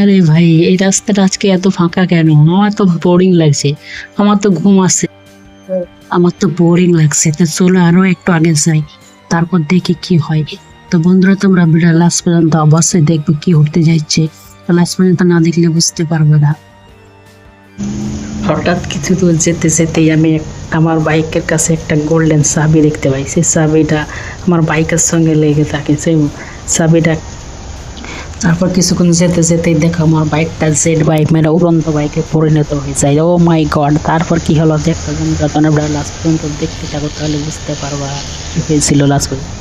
আরে ভাই, এই রাস্তাটা আজকে এত ফাঁকা কেন? আমার তো বোরিং লাগছে। আমার তো ঘুম আসছে। আমার তো বোরিং লাগছে। তো চলো আরও একটু আগে যাই। তারপর দেখি কি হয়। তো বন্ধুরা, তোমরা ভিডিও লাস্ট পর্যন্ত অবশ্যই দেখবে কি উঠতে যাচ্ছে। লাস্ট পর্যন্ত না দেখলে বুঝতে পারবে না। হঠাৎ কিছু দূর যেতে যেতেই আমি আমার বাইকের কাছে একটা গোল্ডেন চাবি দেখতে পাই। সেই চাবিটা আমার বাইকের সঙ্গে লেগে থাকে। সেই চাবিটা তারপর কিছুক্ষণ যেতে যেতেই দেখো আমার বাইকটা জেড বাইক মানে উড়ন্ত বাইকে পরিণত হয়ে যায়। ও মাই গড তারপর কি হলো? দেখতে তোমরা লাস্ট পর্যন্ত দেখতে থাকো, তাহলে বুঝতে পারবা কি হয়েছিল লাস্ট পর্যন্ত।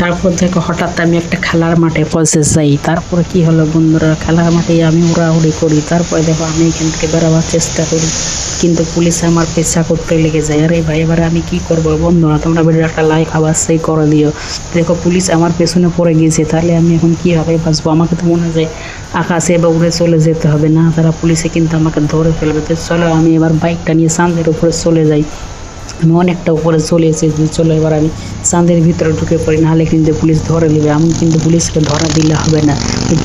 তারপর দেখো হঠাৎ আমি একটা খেলার মাঠে পৌঁছে যাই। তারপরে কি হলো বন্ধুরা? খেলার মাঠে আমি উড়াউড়ি করি। তারপরে দেখো আমি এখান থেকে বেরোবার চেষ্টা করি। কিন্তু পুলিশে আমার পেশা করতে লেগে যায়। আরে ভাই, এবারে আমি কি করব? বন্ধুরা তোমরা ভিডিও একটা লাইক আবার সেই করে দিও। দেখো, পুলিশ আমার পেছনে পড়ে গিয়েছে। তাহলে আমি এখন কীভাবে বাঁচবো? আমাকে তো মনে হয় আকাশে বা উড়ে চলে যেতে হবে। না, তারা পুলিশে কিন্তু আমাকে ধরে ফেলবে। তো চলো, আমি এবার বাইকটা নিয়ে সামনের উপরে চলে যাই। আমি অনেকটা উপরে চলে এসেছি চলো এবার আমি চাঁদের ভিতরে ঢুকে পড়ি, নাহলে কিন্তু পুলিশ ধরে নেবে। আমি কিন্তু পুলিশকে ধরা দিলে হবে না।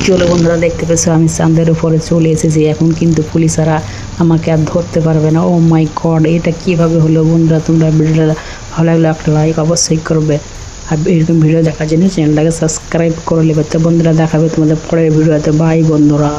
চলো বন্ধুরা, দেখতে পেয়েছ আমি চাঁদের উপরে চলে এসেছি। এখন কিন্তু পুলিশরা আমাকে আর ধরতে পারবে না। ও মাই গড এটা কীভাবে হলো বন্ধুরা? তোমরা ভিডিওটা ভালো লাগলে একটা লাইক অবশ্যই করবে। আর এরকম ভিডিও দেখার জন্য চ্যানেলটাকে সাবস্ক্রাইব করে নেবে। তো বন্ধুরা, দেখাবে তোমাদের পরের ভিডিওতে। বাই বন্ধুরা।